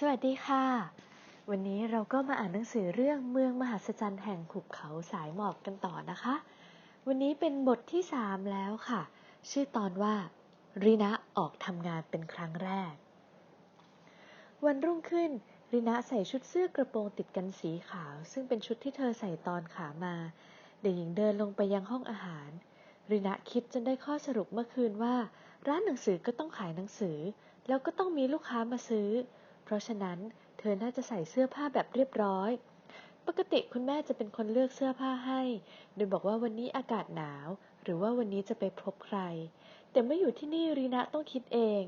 สวัสดีค่ะ วันนี้เราก็มาอ่านหนังสือเรื่องเมืองมหัศจรรย์แห่งขุบเขาสายหมอกกันต่อนะคะ วันนี้เป็นบทที่สามแล้วค่ะ ชื่อตอนว่ารินะออกทำงานเป็นครั้งแรก วันรุ่งขึ้นรินะใส่ชุดเสื้อกระโปรงติดกันสีขาว ซึ่งเป็นชุดที่เธอใส่ตอนขามา เด็กหญิงเดินลงไปยังห้องอาหารรินะคิดจนได้ข้อสรุปเมื่อคืนว่า ร้านหนังสือก็ต้องขายหนังสือ แล้วก็ต้องมีลูกค้ามาซื้อ เพราะฉะนั้นเธอน่าจะใส่เสื้อผ้าแบบเรียบร้อย ปกติคุณแม่จะเป็นคนเลือกเสื้อผ้าให้ โดยบอกว่าวันนี้อากาศหนาว หรือว่าวันนี้จะไปพบใคร แต่เมื่ออยู่ที่นี่รีนะต้องคิดเอง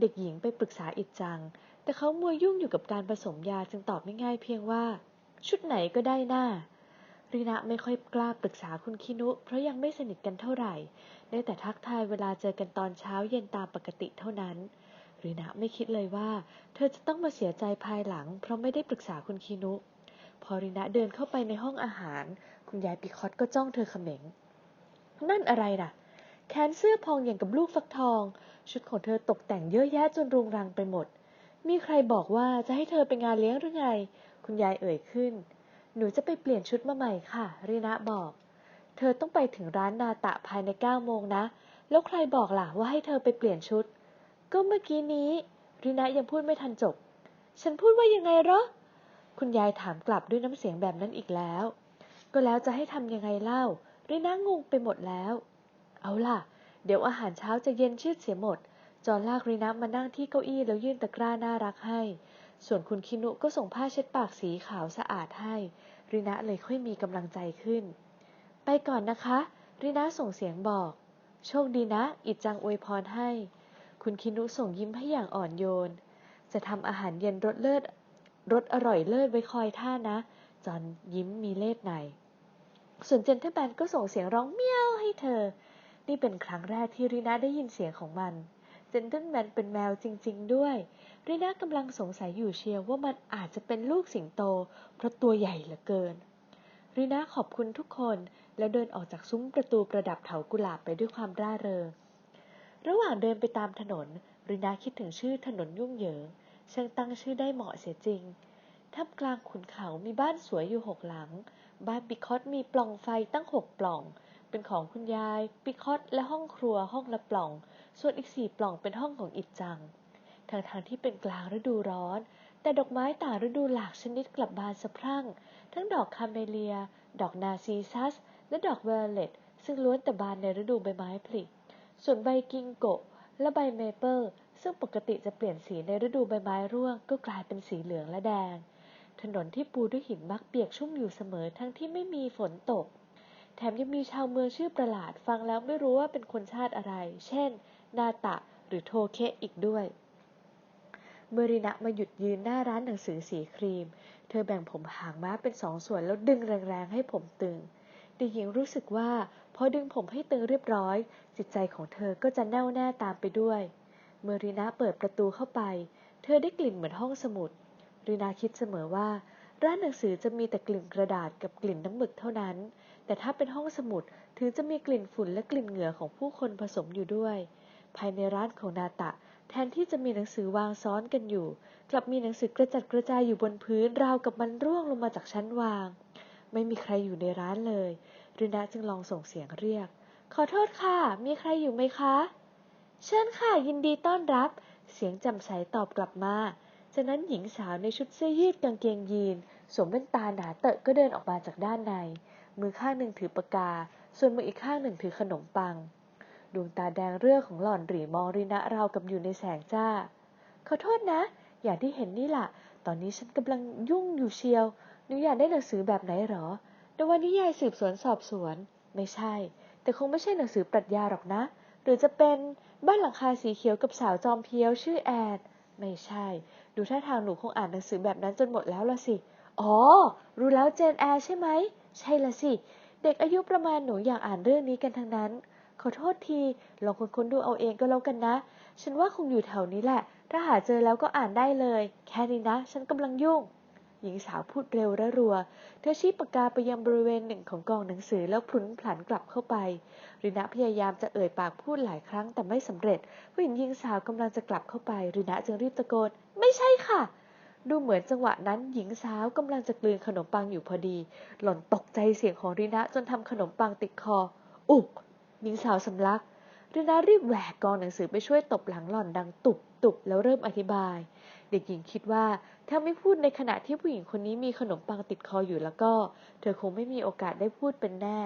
เด็กหญิงไปปรึกษาอิจจัง แต่เขามัวยุ่งอยู่กับการผสมยาจึงตอบไม่ง่ายเพียงว่า ชุดไหนก็ได้หน้ารีนะไม่ค่อยกล้าปรึกษาคุณคินุ เพราะยังไม่สนิทกันเท่าไหร่ ได้แต่ทักทายเวลาเจอกันตอนเช้าเย็นตามปกติเท่านั้น รีนะไม่คิดเลยว่า เธอจะต้องมาเสียใจภายหลัง เพราะไม่ได้ปรึกษาคุณคินุ พอรีนะเดินเข้าไปในห้องอาหาร คุณยายปิคอตก็จ้องเธอเขม็ง นั่นอะไรน่ะ แขนเสื้อพองอย่างกับลูกฟักทอง ชุดของเธอตกแต่งเยอะแยะจนรุงรังไปหมด มีใครบอกว่าจะให้เธอไปงานเลี้ยงหรือไง คุณยายเอ่ยขึ้น หนูจะไปเปลี่ยนชุดมาใหม่ค่ะ รีนะบอก เธอต้องไปถึงร้านนาตะภายในเก้าโมงนะ แล้วใครบอกล่ะว่าให้เธอไปเปลี่ยนชุด ก็เมื่อกี้นี้รีนะยังพูดไม่ทันจบ ฉันพูดว่ายังไงเหรอ คุณยายถามกลับด้วยน้ำเสียงแบบนั้นอีกแล้ว ก็แล้วจะให้ทำยังไงเล่ารีนะงงไปหมดแล้ว เอาล่ะ เดี๋ยวอาหารเช้าจะเย็นชืดเสียหมด จอนลากรีนะมานั่งที่เก้าอี้แล้วยื่นตะกร้าน่ารักให้ ส่วนคุณคินุก็ส่งผ้าเช็ดปากสีขาวสะอาดให้รีนะเลยค่อยมีกำลังใจขึ้น ไปก่อนนะคะรีนะส่งเสียงบอก โชคดีนะ อิดจังอวยพรให้ คุณคินุส่งยิ้มให้อย่างอ่อนโยน จะทำอาหารเย็นรสเลิศรสอร่อยเลิศไว้คอยท่านะ จอนยิ้มมีเล่ห์ใน ส่วนเจนเทอร์แบนก็ส่งเสียงร้องเมี้ยวให้เธอ นี่เป็นครั้งแรกที่รีนาได้ยินเสียงของมัน เจนเทอร์แมนเป็นแมวจริง ๆ ด้วยรีนากำลังสงสัยอยู่เชียวว่ามันอาจจะเป็นลูกสิงโต เพราะตัวใหญ่เหลือเกินรีนาขอบคุณทุกคนแล้วเดินออกจากซุ้มประตูประดับเถากุหลาบไปด้วยความร่าเริง ระหว่างเดินไปตามถนนรีนาคิดถึงชื่อถนนยุ่งเหยิงช่างตั้งชื่อได้เหมาะเสียจริงท่ามกลางขุนเขามีบ้านสวยอยู่หกหลัง บ้านปิคอตมีปล่องไฟตั้งหกปล่อง เป็นของคุณยาย ปิคอตและห้องครัวห้องละปล่อง ส่วนอีกสี่ปล่องเป็นห้องของอิดจังทางทางที่เป็นกลางฤดูร้อน แต่ดอกไม้ต่างฤดูหลากชนิดกลับบานสะพรั่ง ทั้งดอกคาเมเลีย ดอกนาซีซัส และดอกเวลเลตซึ่งล้วนแต่บานในฤดูใบไม้ผลิ ส่วนใบกิงโกะและใบเมเปิลซึ่งปกติจะเปลี่ยนสีในฤดูใบไม้ร่วงก็กลายเป็นสีเหลืองและแดง ถนนที่ปูด้วยหินมักเปียกชุ่มอยู่เสมอทั้งที่ไม่มีฝนตก แถมยังมีชาวเมืองชื่อประหลาดฟังแล้วไม่รู้ว่าเป็นคนชาติอะไร เช่น นาตะหรือโทเคอีกด้วย เมรินะมาหยุดยืนหน้าร้านหนังสือสีครีม เธอแบ่งผมหางม้าเป็นสองส่วนแล้วดึงแรงๆให้ผมตึงเด็กหญิงรู้สึกว่า พอดึงผมให้ตึงเรียบร้อย จิตใจของเธอก็จะแน่วแน่ตามไปด้วย เมื่อรีนาเปิดประตูเข้าไป เธอได้กลิ่นเหมือนห้องสมุด รีนาคิดเสมอว่า ร้านหนังสือจะมีแต่กลิ่นกระดาษกับกลิ่นน้ำหมึกเท่านั้น แต่ถ้าเป็นห้องสมุดถึงจะมีกลิ่นฝุ่นและกลิ่นเหงื่อของผู้คนผสมอยู่ด้วย ภายในร้านของนาตะ แทนที่จะมีหนังสือวางซ้อนกันอยู่ กลับมีหนังสือกระจัดกระจายอยู่บนพื้นราวกับมันร่วงลงมาจากชั้นวาง ไม่มีใครอยู่ในร้านเลย รินาจึงลองส่งเสียงเรียก ขอโทษค่ะ มีใครอยู่ไหมคะ เชิญค่ะยินดีต้อนรับ เสียงจำใสตอบกลับมา จากนั้นหญิงสาวในชุดเสื้อยืดกางเกงยีนสวมแว่นตาหนาเตอะก็เดินออกมาจากด้านใน มือข้างหนึ่งถือปากกา ส่วนมืออีกข้างหนึ่งถือขนมปัง ดวงตาแดงเรื่อของหล่อนหรีมองรินะราวกับอยู่ในแสงจ้า ขอโทษนะ อย่างที่เห็นนี่ล่ะ ตอนนี้ฉันกำลังยุ่งอยู่เชียว หนูอยากได้หนังสือแบบไหนหรอ นวนิยายสืบสวนสอบสวน ไม่ใช่ แต่คงไม่ใช่หนังสือปรัชญาหรอกนะ หรือจะเป็นบ้านหลังคาสีเขียวกับสาวจอมเพียวชื่อแอนไม่ใช่ ดูท่าทางหนูคงอ่านหนังสือแบบนั้นจนหมดแล้วละสิ อ๋อ รู้แล้วเจนแอร์ใช่ไหม ใช่ละสิ เด็กอายุประมาณหนูอยากอ่านเรื่องนี้กันทั้งนั้น ขอโทษที ลองค้นๆดูเอาเองก็แล้วกันนะ ฉันว่าคงอยู่แถวนี้แหละ ถ้าหาเจอแล้วก็อ่านได้เลย แค่นี้นะ ฉันกำลังยุ่ง หญิงสาวพูดเร็วและรัว เธอชี้ปากกาไปยังบริเวณหนึ่งของกองหนังสือแล้วพลุนผลันกลับเข้าไป รินะพยายามจะเอ่ยปากพูดหลายครั้งแต่ไม่สำเร็จเพราะเห็นหญิงสาวกำลังจะกลับเข้าไป รินะจึงรีบตะโกน ไม่ใช่ค่ะ ดูเหมือนจังหวะนั้นหญิงสาวกำลังจะกลืนขนมปังอยู่พอดี หล่อนตกใจเสียงของรินะจนทำขนมปังติดคอ อุกหญิงสาวสำลักรินะรีบแหวกกองหนังสือไปช่วยตบหลังหล่อนดังตุบตุบแล้วเริ่มอธิบาย เด็กหญิงคิดว่าถ้าไม่พูดในขณะที่ผู้หญิงคนนี้มีขนมปังติดคออยู่แล้วก็ เธอคงไม่มีโอกาสได้พูดเป็นแน่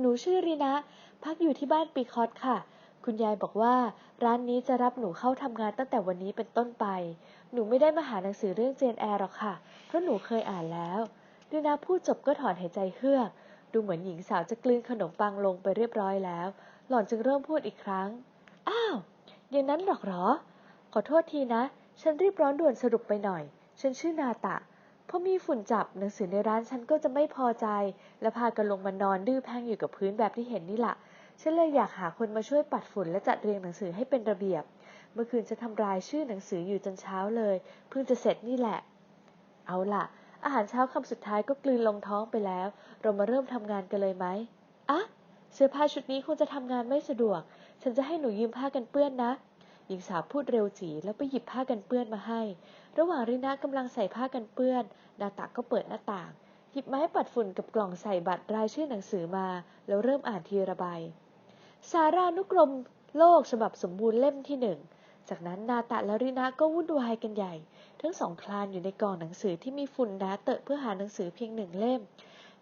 หนูชื่อรีนะ พักอยู่ที่บ้านปีคอตค่ะ คุณยายบอกว่า ร้านนี้จะรับหนูเข้าทำงานตั้งแต่วันนี้เป็นต้นไป หนูไม่ได้มาหาหนังสือเรื่องเจนแอร์หรอกค่ะ เพราะหนูเคยอ่านแล้วรีนาพูดจบก็ถอนหายใจเฮือก ดูเหมือนหญิงสาวจะกลืนขนมปังลงไปเรียบร้อยแล้ว หล่อนจึงเริ่มพูดอีกครั้ง อ้าว อย่างนั้นหรอกหรอ ขอโทษทีนะ ฉันรีบร้อนด่วนสรุปไปหน่อย ฉันชื่อนาตะ พอมีฝุ่นจับหนังสือในร้านฉันก็จะไม่พอใจ และพากันลงมานอนดื้อแพงอยู่กับพื้นแบบที่เห็นนี่แหละ ฉันเลยอยากหาคนมาช่วยปัดฝุ่นและจัดเรียงหนังสือให้เป็นระเบียบ เมื่อคืนจะทำลายชื่อหนังสืออยู่จนเช้าเลย เพิ่งจะเสร็จนี่แหละ เอาล่ะ อาหารเช้าคำสุดท้ายก็กลืนลงท้องไปแล้ว เรามาเริ่มทำงานกันเลยไหมอะเสื้อผ้าชุดนี้คงจะทำงานไม่สะดวก ฉันจะให้หนูยืมผ้ากันเปื้อนนะ หญิงสาวพูดเร็วจีแล้วไปหยิบผ้ากันเปื้อนมาให้ ระหว่างรินากำลังใส่ผ้ากันเปื้อน นาตาก็เปิดหน้าต่าง หยิบไม้ปัดฝุ่นกับกล่องใส่บัตรรายชื่อหนังสือมา แล้วเริ่มอ่านทีระใบสารานุกรมโลกฉบับสมบูรณ์เล่มที่หนึ่ง จากนั้นนาตาและรินาก็วุ่นวายกันใหญ่ ทั้งสองคลานอยู่ในกล่องหนังสือที่มีฝุ่นหนาเตอะเพื่อหาหนังสือเพียงหนึ่งเล่ม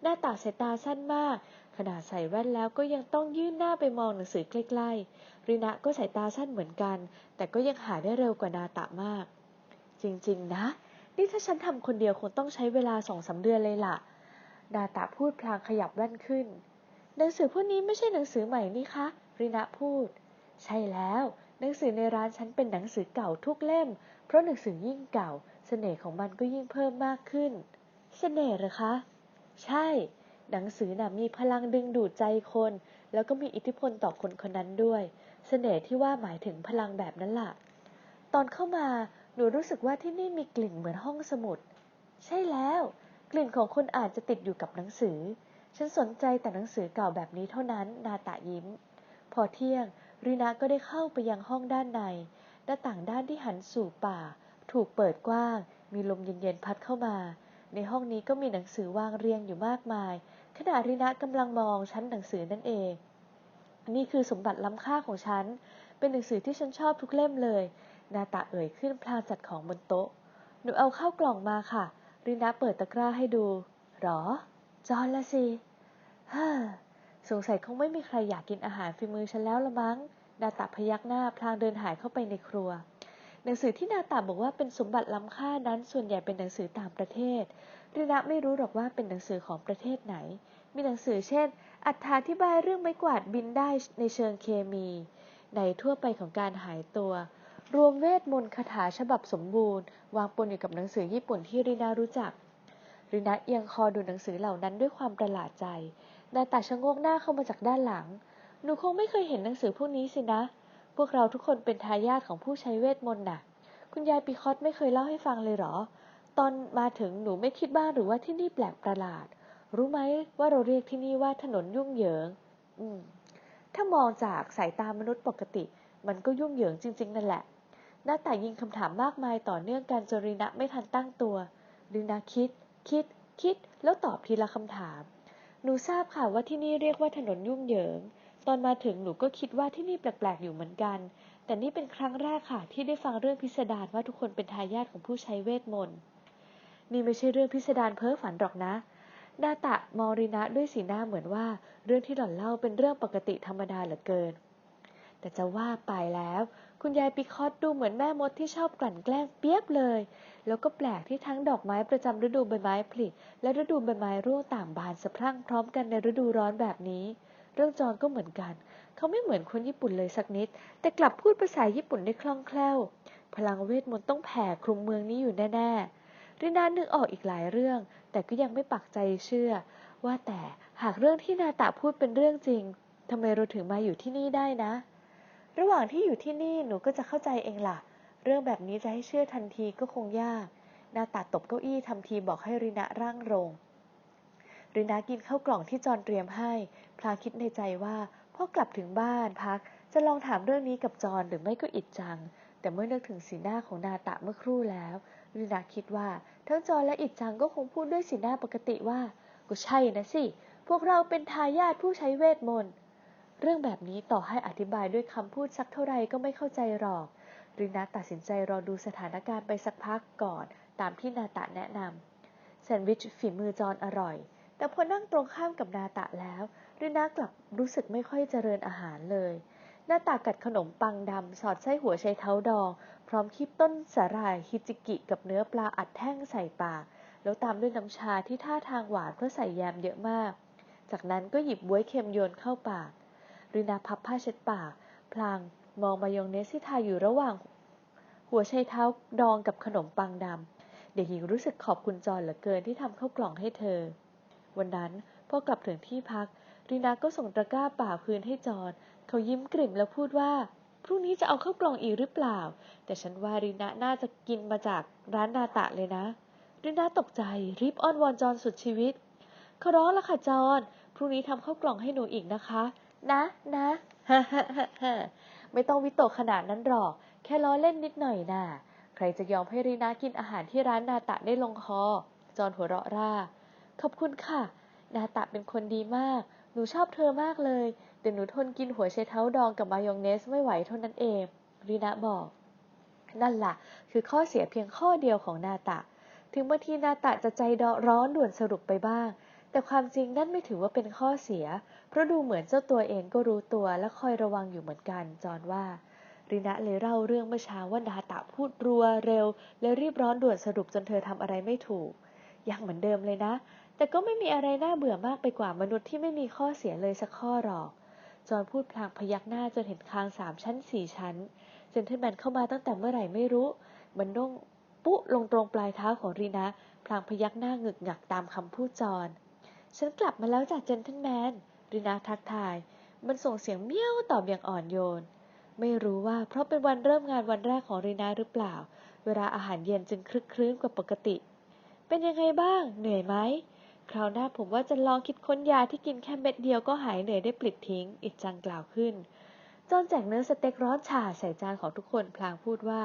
หน้าตาสายตาสั้นมาก ขนาดใส่แว่นแล้วก็ยังต้องยื่นหน้าไปมองหนังสือใกล้ๆ รินะก็สายตาสั้นเหมือนกัน แต่ก็ยังหาได้เร็วกว่านาตามาก จริงๆนะ นี่ถ้าฉันทำคนเดียวคงต้องใช้เวลาสองสาเดือนเลยล่ะ นาตาพูดพลางขยับแว่นขึ้น หนังสือพวกนี้ไม่ใช่หนังสือใหม่นี่คะ รินะพูด ใช่แล้ว หนังสือในร้านฉันเป็นหนังสือเก่าทุกเล่ม เพราะหนังสือยิ่งเก่า เสน่ห์ของมันก็ยิ่งเพิ่มมากขึ้น เสน่ห์หรอคะ ใช่ หนังสือน่ะมีพลังดึงดูดใจคน แล้วก็มีอิทธิพลต่อคนคนนั้นด้วย เสน่ห์ที่ว่าหมายถึงพลังแบบนั้นล่ะ ตอนเข้ามาหนูรู้สึกว่าที่นี่มีกลิ่นเหมือนห้องสมุด ใช่แล้ว กลิ่นของคนอ่านจะติดอยู่กับหนังสือ ฉันสนใจแต่หนังสือเก่าแบบนี้เท่านั้น นาตายิ้ม พอเที่ยงรีนาก็ได้เข้าไปยังห้องด้านใน หน้าต่างด้านที่หันสู่ป่า ถูกเปิดกว้าง มีลมเย็นๆพัดเข้ามา ในห้องนี้ก็มีหนังสือวางเรียงอยู่มากมาย ขณะรีนากำลังมองชั้นหนังสือนั่นเอง นี่คือสมบัติล้ำค่าของฉัน เป็นหนังสือที่ฉันชอบทุกเล่มเลย นาตาเอ่ยขึ้นพลางจัดของบนโต๊ะ หนูเอาเข้ากล่องมาค่ะรีนาเปิดตะกร้าให้ดู หรอ จอนละสิฮ่าสงสัยคงไม่มีใครอยากกินอาหารฝีมือฉันแล้วละมั้ง นาตาพยักหน้าพลางเดินหายเข้าไปในครัว หนังสือที่นาตาบอกว่าเป็นสมบัติล้ำค่านั้นส่วนใหญ่เป็นหนังสือต่างประเทศรีนาไม่รู้หรอกว่าเป็นหนังสือของประเทศไหน มีหนังสือเช่น อัธาธิบายเรื่องไม้กวาดบินได้ในเชิงเคมี ในทั่วไปของการหายตัว รวมเวทมนต์คาถาฉบับสมบูรณ์ วางปนอยู่กับหนังสือญี่ปุ่นที่รีนารู้จักรีนาเอียงคอดูหนังสือเหล่านั้นด้วยความประหลาดใจนาตาชะโงกหน้าเข้ามาจากด้านหลัง หนูคงไม่เคยเห็นหนังสือพวกนี้สินะ พวกเราทุกคนเป็นทายาทของผู้ใช้เวทมนต์น่ะ คุณยายปีคอตไม่เคยเล่าให้ฟังเลยเหรอ ตอนมาถึงหนูไม่คิดบ้างหรือว่าที่นี่แปลกประหลาด รู้ไหมว่าเราเรียกที่นี่ว่าถนนยุ่งเหยิง อืม ถ้ามองจากสายตามนุษย์ปกติ มันก็ยุ่งเหยิงจริง ๆ นั่นแหละ หน้าแต่ยิงคำถามมากมายต่อเนื่องกันจนรีนะไม่ทันตั้งตัวรีนะคิด คิด คิด แล้วตอบทีละคำถาม หนูทราบค่ะว่าที่นี่เรียกว่าถนนยุ่งเหยิง ตอนมาถึงหนูก็คิดว่าที่นี่แปลกๆอยู่เหมือนกัน แต่นี่เป็นครั้งแรกค่ะ ที่ได้ฟังเรื่องพิสดารว่าทุกคนเป็นทายาทของผู้ใช้เวทมนต์นี่ไม่ใช่เรื่องพิสดารเพ้อฝันหรอกนะดาตะมอรินะด้วยสีหน้าเหมือนว่า เรื่องที่หล่อนเล่าเป็นเรื่องปกติธรรมดาเหลือเกิน แต่จะว่าไปแล้ว คุณยายปิคอตดูเหมือนแม่มดที่ชอบกลั่นแกล้งเปียบเลย แล้วก็แปลกที่ทั้งดอกไม้ประจำฤดูใบไม้ผลิและฤดูใบไม้ร่วงต่างบานสะพรั่งพร้อมกันในฤดูร้อนแบบนี้ เรื่องจอนก็เหมือนกัน เขาไม่เหมือนคนญี่ปุ่นเลยสักนิด แต่กลับพูดภาษาญี่ปุ่นได้คล่องแคล่ว พลังเวทมนต์ต้องแผ่คลุมเมืองนี้อยู่แน่ๆรินานึกออกอีกหลายเรื่อง แต่ก็ยังไม่ปักใจเชื่อ ว่าแต่หากเรื่องที่นาตะพูดเป็นเรื่องจริงทำไมเราถึงมาอยู่ที่นี่ได้นะ ระหว่างที่อยู่ที่นี่หนูก็จะเข้าใจเองล่ะ เรื่องแบบนี้จะให้เชื่อทันทีก็คงยาก นาตาตบเก้าอี้ทำทีบอกให้รินะร่างลงรินะกินข้าวกล่องที่จอนเตรียมให้ พลางคิดในใจว่าพอกลับถึงบ้านพักจะลองถามเรื่องนี้กับจอนหรือไม่ก็อิดจังแต่แต่เมื่อนึกถึงสีหน้าของนาตะเมื่อครู่แล้วรินาคิดว่าทั้งจอนและอิดจังก็คงพูดด้วยสีหน้าปกติว่าก็ใช่นะสิพวกเราเป็นทายาทผู้ใช้เวทมนต์เรื่องแบบนี้ต่อให้อธิบายด้วยคำพูดสักเท่าไรก็ไม่เข้าใจหรอกรินาตัดสินใจรอดูสถานการณ์ไปสักพักก่อน ตามที่นาตะแนะนำแซนด์วิชฝีมือจอนอร่อย แต่พอนั่งตรงข้ามกับนาตะแล้ว รินากลับรู้สึกไม่ค่อยเจริญอาหารเลย หน้าตากัดขนมปังดำสอดไส้หัวไชเท้าดอง พร้อมคีบต้นสาหร่ายฮิจิกิกับเนื้อปลาอัดแท่งใส่ปาก แล้วตามด้วยน้ำชาที่ท่าทางหวานเพราะใส่แยมเยอะมาก จากนั้นก็หยิบบ้วยเค็มโยนเข้าปากรินาพับผ้าเช็ดปาก พลางมองมายองเนสที่ทาอยู่ระหว่าง หัวไชเท้าดองกับขนมปังดำเด็กหญิงรู้สึกขอบคุณจอนเหลือเกินที่ทำข้าวกล่องให้เธอ วันนั้นพอกลับถึงที่พัก รินาก็ส่งตะกร้าป่าคืนให้จอนเขายิ้มกริ่มแล้วพูดว่า พรุ่งนี้จะเอาเข้ากล่องอีกหรือเปล่า แต่ฉันว่ารินาน่าจะกินมาจากร้านนาตะเลยนะรินาตกใจรีบอ้อนวอนจอนสุดชีวิตเขาร้องล้วค่ะจอนพรุ่งนี้ทำข้าวกล่องให้หนูอีกนะคะ นะนะฮ่าฮ่าฮ่าไม่ต้องวิตกขนาดนั้นหรอก แค่ล้อเล่นนิดหน่อยน่ะใครจะยอมให้รีนากินอาหารที่ร้านนาตะได้ลงคอ จอนหัวเราะร่า ขอบคุณค่ะ นาตะเป็นคนดีมาก นูชอบเธอมากเลย แต่หนูทนกินหัวไชเท้าดองกับมายองเนสไม่ไหวเท่านั้นเองรีนาบอก นั่นละ่ะ คือข้อเสียเพียงข้อเดียวของนาตะ ถึงบางทีนาตะจะใจดอร้อนด่วนสรุปไปบ้าง แต่ความจริงนั่นไม่ถือว่าเป็นข้อเสีย เพราะดูเหมือนเจ้าตัวเองก็รู้ตัวและคอยระวังอยู่เหมือนกัน จอนว่ารินะเลยเล่าเรื่องเมื่อเช้าว่านาตะพูดรัวเร็ว และรีบร้อนด่วนสรุปจนเธอทำอะไรไม่ถูก ยังเหมือนเดิมเลยนะ แต่ก็ไม่มีอะไรน่าเบื่อมากไปกว่ามนุษย์ที่ไม่มีข้อเสียเลยสักข้อหรอก จอนพูดพลางพยักหน้าจนเห็นคางสามชั้นสี่ชั้น เจนเทลแมนเข้ามาตั้งแต่เมื่อไหร่ไม่รู้ มันนุ่งปุ๊ลงตรงปลายเท้าของรีนาพลางพยักหน้าหงึกหงักตามคำพูดจอนฉันกลับมาแล้วจากเจนเทลแมนรีนาทักทาย มันส่งเสียงเมี้ยวตอบอย่างอ่อนโยน ไม่รู้ว่าเพราะเป็นวันเริ่มงานวันแรกของรีนาหรือเปล่า เวลาอาหารเย็นจึงคลึกคลื้นกว่าปกติ เป็นยังไงบ้าง เหนื่อยไหม คราวหน้าผมว่าจะลองคิดค้นยาที่กินแค่เม็ดเดียวก็หายเหนื่อยได้ปลิดทิ้ง อิจังกล่าวขึ้นจอนแจกเนื้อสเต็กร้อนฉ่าใส่จานของทุกคนพลางพูดว่า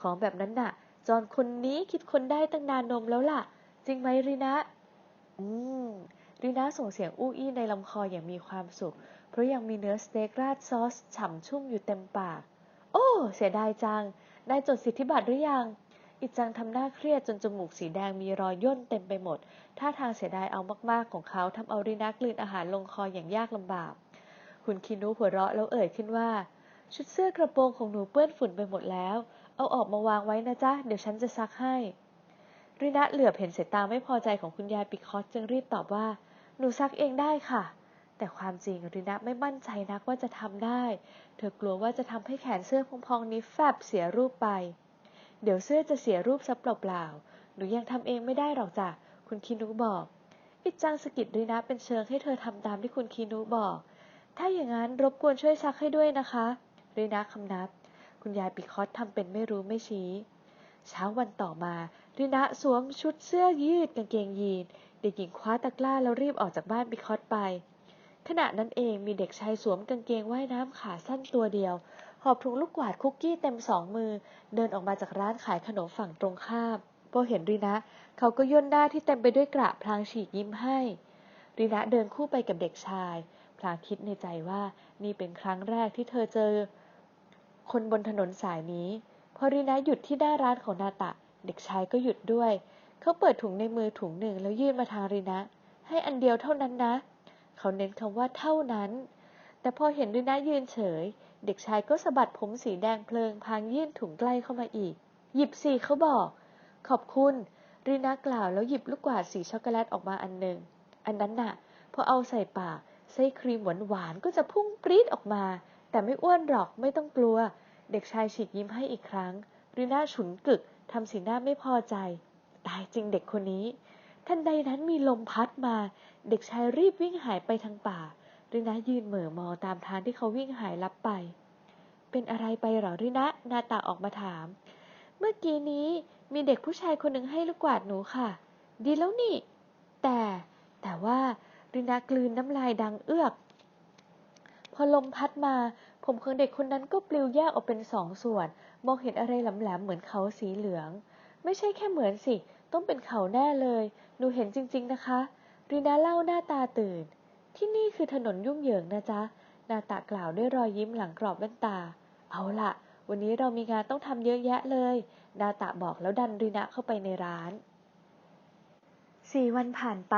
ของแบบนั้นน่ะ จอนคนนี้คิดค้นได้ตั้งนานนมแล้วล่ะ จริงไหมรีนะ อืมรีนะส่งเสียงอู้อี้ในลำคออย่างมีความสุข เพราะยังมีเนื้อสเต็กราดซอสฉ่ำชุ่มอยู่เต็มปาก โอ้ เสียดายจัง ได้จดสิทธิบัตรหรือยัง อิจังทำหน้าเครียดจนจมูกสีแดงมีรอยย่นเต็มไปหมด ท่าทางเสียดายเอามากๆของเขาทำเอารินักลืนอาหารลงคออย่างยากลำบาก คุณคินุหัวเราะแล้วเอ่ยขึ้นว่า ชุดเสื้อกระโปรงของหนูเปื้อนฝุ่นไปหมดแล้ว เอาออกมาวางไว้นะจ๊ะ เดี๋ยวฉันจะซักให้ รินัเหลือบเห็นสายตาไม่พอใจของคุณยายปิคอสจึงรีบตอบว่า หนูซักเองได้ค่ะแต่ความจริงรินัไม่มั่นใจนักว่าจะทำได้ เธอกลัวว่าจะทำให้แขนเสื้อพองๆนี้แฟบเสียรูปไป เดี๋ยวเสื้อจะเสียรูปซับเปล่าๆ หนูยังทำเองไม่ได้หรอกจ้ะ คุณคีนุบอก อิจังสกิดด้วยนะเป็นเชิงให้เธอทำตามที่คุณคีนุบอก ถ้าอย่างนั้นรบกวนช่วยซักให้ด้วยนะคะรีนะคำนับ คุณยายปิคอสทำเป็นไม่รู้ไม่ชี้ เช้าวันต่อมารีนะสวมชุดเสื้อยืดกางเกงยีน เด็กหญิงคว้าตะกร้าแล้วรีบออกจากบ้านปิคอสไปขณะนั้นเองมีเด็กชายสวมกางเกงว่ายน้ำขาสั้นตัวเดียว หอบถุงลูกกวาดคุกกี้เต็มสองมือ เดินออกมาจากร้านขายขนมฝั่งตรงข้ามพอเห็นรีนะ เขาก็ย่นหน้าที่เต็มไปด้วยกระพลางฉีกยิ้มให้รีนะเดินคู่ไปกับเด็กชาย พลางคิดในใจว่านี่เป็นครั้งแรกที่เธอเจอ คนบนถนนสายนี้ พอรีนะหยุดที่หน้าร้านของนาตะ เด็กชายก็หยุดด้วย เขาเปิดถุงในมือถุงหนึ่งแล้วยื่นมาทางรีนะ ให้อันเดียวเท่านั้นนะ เขาเน้นคำว่าเท่านั้น แต่พอเห็นรีนะยืนเฉย เด็กชายก็สะบัดผมสีแดงเพลิงพางยื่นถุงใกล้เข้ามาอีก หยิบสิเขาบอก ขอบคุณ รีนากล่าวแล้วหยิบลูกกวาดสีช็อกโกแลตออกมาอันหนึ่ง อันนั้นน่ะ พอเอาใส่ปากไส้ครีมหวานหวานก็จะพุ่งปรี๊ดออกมา แต่ไม่อ้วนหรอกไม่ต้องกลัว เด็กชายฉีกยิ้มให้อีกครั้ง รีนาฉุนกึกทำสีหน้าไม่พอใจ ตายจริงเด็กคนนี้ ทันใดนั้นมีลมพัดมา เด็กชายรีบวิ่งหายไปทางป่า รินะยืนเหม่อมองตามทางที่เขาวิ่งหายลับไป เป็นอะไรไปหรอรินะนาตาออกมาถาม เมื่อกี้นี้มีเด็กผู้ชายคนหนึ่งให้ลูกกวาดหนูค่ะ ดีแล้วนี่ แต่แต่ว่ารินากลืนน้ำลายดังเอื้อก พอลมพัดมา ผมของเด็กคนนั้นก็ปลิวแยกออกเป็นสองส่วน มองเห็นอะไรแหลมๆเหมือนเขาสีเหลือง ไม่ใช่แค่เหมือนสิ ต้องเป็นเขาแน่เลย หนูเห็นจริง ๆนะคะรีนาเล่าหน้าตาตื่น ที่นี่คือถนนยุ่งเหยิงนะจ๊ะ นาตากล่าวด้วยรอยยิ้มหลังกรอบแว่นตา เอาละวันนี้เรามีงานต้องทำเยอะแยะเลย นาตะบอกแล้วดันรีนาเข้าไปในร้าน สี่วันผ่านไป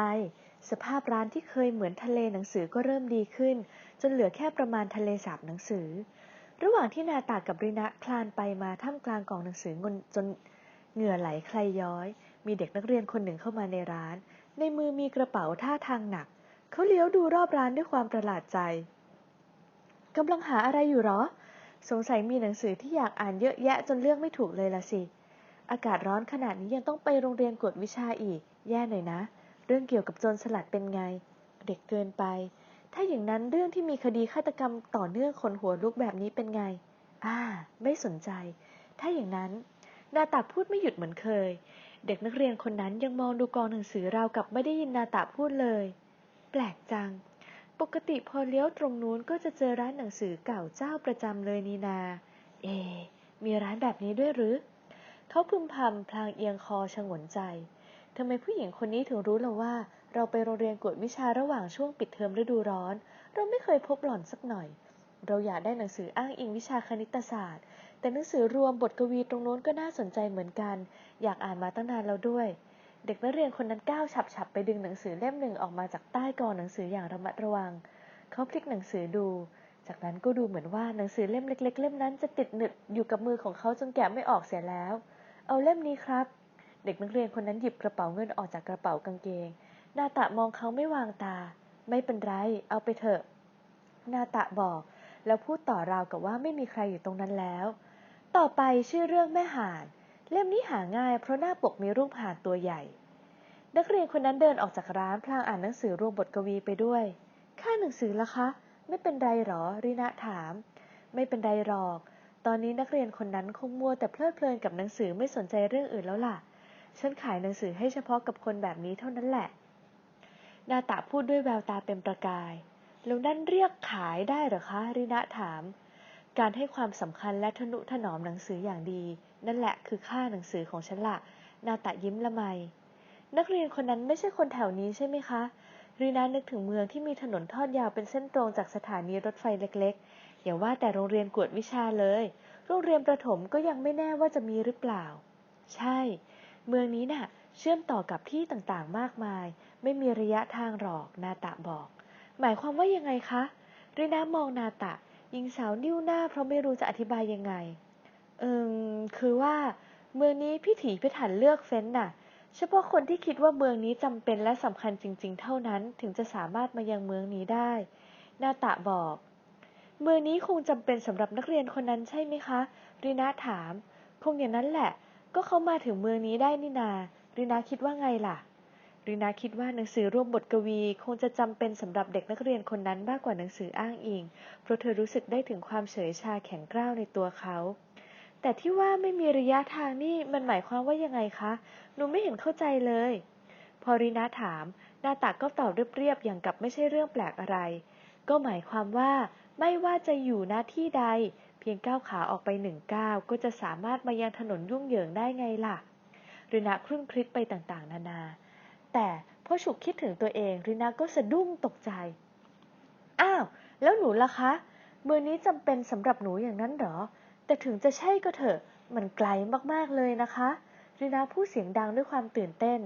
สภาพร้านที่เคยเหมือนทะเลหนังสือก็เริ่มดีขึ้น จนเหลือแค่ประมาณทะเลสาบหนังสือ ระหว่างที่นาตากับรินะคลานไปมาท่ามกลางกองหนังสืองนจนเหงื่อไหลใครย้อย มีเด็กนักเรียนคนหนึ่งเข้ามาในร้าน ในมือมีกระเป๋าท่าทางหนัก เขาเลี้ยวดูรอบร้านด้วยความประหลาดใจกำลังหาอะไรอยู่หรอ สงสัยมีหนังสือที่อยากอ่านเยอะแยะจนเลือกไม่ถูกเลยละสิ อากาศร้อนขนาดนี้ยังต้องไปโรงเรียนกวดวิชาอีก แย่หน่อยนะ เรื่องเกี่ยวกับโจรสลัดเป็นไง เด็กเกินไป ถ้าอย่างนั้นเรื่องที่มีคดีฆาตกรรมต่อเนื่องคนหัวลุกแบบนี้เป็นไง อ่า ไม่สนใจ ถ้าอย่างนั้น นาตาพูดไม่หยุดเหมือนเคย เด็กนักเรียนคนนั้นยังมองดูกองหนังสือราวกับไม่ได้ยินนาตาพูดเลย แปลกจัง ปกติพอเลี้ยวตรงนู้นก็จะเจอร้านหนังสือเก่าเจ้าประจำเลยนีนา เอ มีร้านแบบนี้ด้วยหรือ เขาพึมพำพลางเอียงคอชงนใจทำไมผู้หญิงคนนี้ถึงรู้ล่ะว่า เราไปโรงเรียนกวดวิชาระหว่างช่วงปิดเทอมฤดูร้อน เราไม่เคยพบหล่อนสักหน่อย เราอยากได้หนังสืออ้างอิงวิชาคณิตศาสตร์ แต่หนังสือรวมบทกวีตรงโน้นก็น่าสนใจเหมือนกัน อยากอ่านมาตั้งนานแล้วด้วย เด็กนักเรียนคนนั้นก้าวฉับๆไปดึงหนังสือเล่มหนึ่งออกมาจากใต้กองหนังสืออย่างระมัดระวัง เขาพลิกหนังสือดู จากนั้นก็ดูเหมือนว่าหนังสือเล่มเล็ก ๆ เล่มนั้นจะติดหนึบอยู่กับมือของเขาจนแกะไม่ออกเสียแล้ว เอาเล่มนี้ครับ เด็กนักเรียนคนนั้นหยิบกระเป๋าเงินออกจากกระเป๋ากางเกง นาตะมองเขาไม่วางตา ไม่เป็นไร เอาไปเถอะ นาตะบอก แล้วพูดต่อราวกับว่าไม่มีใครอยู่ตรงนั้นแล้ว ต่อไปชื่อเรื่องแม่ห่าน เล่มนี้หาง่ายเพราะหน้าปกมีรูปห่านตัวใหญ่ นักเรียนคนนั้นเดินออกจากร้านพลางอ่านหนังสือรวมบทกวีไปด้วย ค่าหนังสือละคะ ไม่เป็นไรหรอ รินะถาม ไม่เป็นไรหรอก ตอนนี้นักเรียนคนนั้นคงมัวแต่เพลิดเพลินกับหนังสือไม่สนใจเรื่องอื่นแล้วล่ะ ฉันขายหนังสือให้เฉพาะกับคนแบบนี้เท่านั้นแหละ นาตาพูดด้วยแววตาเต็มประกาย แล้วนั่นเรียกขายได้หรอคะ รินะถาม การให้ความสำคัญและทนุถนอมหนังสืออย่างดี นั่นแหละคือค่าหนังสือของฉันละนาตายิ้มละไม นักเรียนคนนั้นไม่ใช่คนแถวนี้ใช่ไหมคะรีนานึกถึงเมืองที่มีถนนทอดยาวเป็นเส้นตรงจากสถานีรถไฟเล็กๆ อย่าว่าแต่โรงเรียนกวดวิชาเลย โรงเรียนประถมก็ยังไม่แน่ว่าจะมีหรือเปล่า ใช่ เมืองนี้น่ะ เชื่อมต่อกับที่ต่างๆ มากมาย ไม่มีระยะทางหรอก นาตะบอก หมายความว่ายังไงคะรีนามองนาตะหญิงสาวนิ้วหน้าเพราะไม่รู้จะอธิบายยังไง อิมคือว่าเมืองนี้พิถีพิถันเลือกเฟ้นน่ะ เฉพาะคนที่คิดว่าเมืองนี้จำเป็นและสำคัญจริง ๆ เท่านั้นถึงจะสามารถมายังเมืองนี้ได้นาตะบอก เมืองนี้คงจำเป็นสำหรับนักเรียนคนนั้นใช่ไหมคะรีนาถาม คงอย่างนั้นแหละ ก็เขามาถึงเมืองนี้ได้นี่นารีนาคิดว่าไงล่ะรีนาคิดว่าหนังสือรวมบทกวีคงจะจำเป็นสำหรับเด็กนักเรียนคนนั้นมากกว่าหนังสืออ้างอิง เพราะเธอรู้สึกได้ถึงความเฉยชาแข็งกร้าวในตัวเขา แต่ที่ว่าไม่มีระยะทางนี่มันหมายความว่ายังไงคะ หนูไม่เห็นเข้าใจเลย พอรีนาถาม นาตาก็ตอบเรียบๆอย่างกับไม่ใช่เรื่องแปลกอะไร ก็หมายความว่า ไม่ว่าจะอยู่หน้าที่ใด เพียงก้าวขาออกไปหนึ่งก้าวก็จะสามารถมายังถนนยุ่งเหยิงได้ไงล่ะ รินาครุ่นคลิดไปต่างๆ นานา แต่พอฉุกคิดถึงตัวเอง รินาก็สะดุ้งตกใจ อ้าว แล้วหนูล่ะคะ เมืองนี้จำเป็นสำหรับหนูอย่างนั้นหรอ แต่ถึงจะใช่ก็เถอะ มันไกลมากๆเลยนะคะรินาพูดเสียงดังด้วยความตื่นเต้น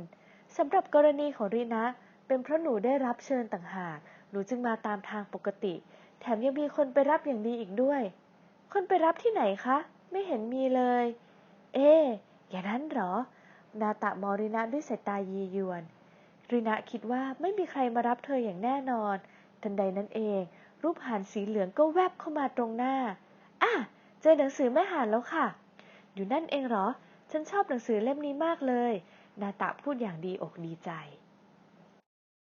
สำหรับกรณีของรินาเป็นเพราะหนูได้รับเชิญต่างหาก หนูจึงมาตามทางปกติ แถมยังมีคนไปรับอย่างดีอีกด้วย คนไปรับที่ไหนคะ ไม่เห็นมีเลย เอ๊อย่างนั้นหรอ นาตะมอรินะด้วยสายตายียวนรินะคิดว่าไม่มีใครมารับเธออย่างแน่นอน ทันใดนั้นเอง รูปหานสีเหลืองก็แวบเข้ามาตรงหน้า อะ เจอหนังสือแม่หานแล้วค่ะ อยู่นั่นเองเหรอ ฉันชอบหนังสือเล่มนี้มากเลย นาตะพูดอย่างดีอกดีใจ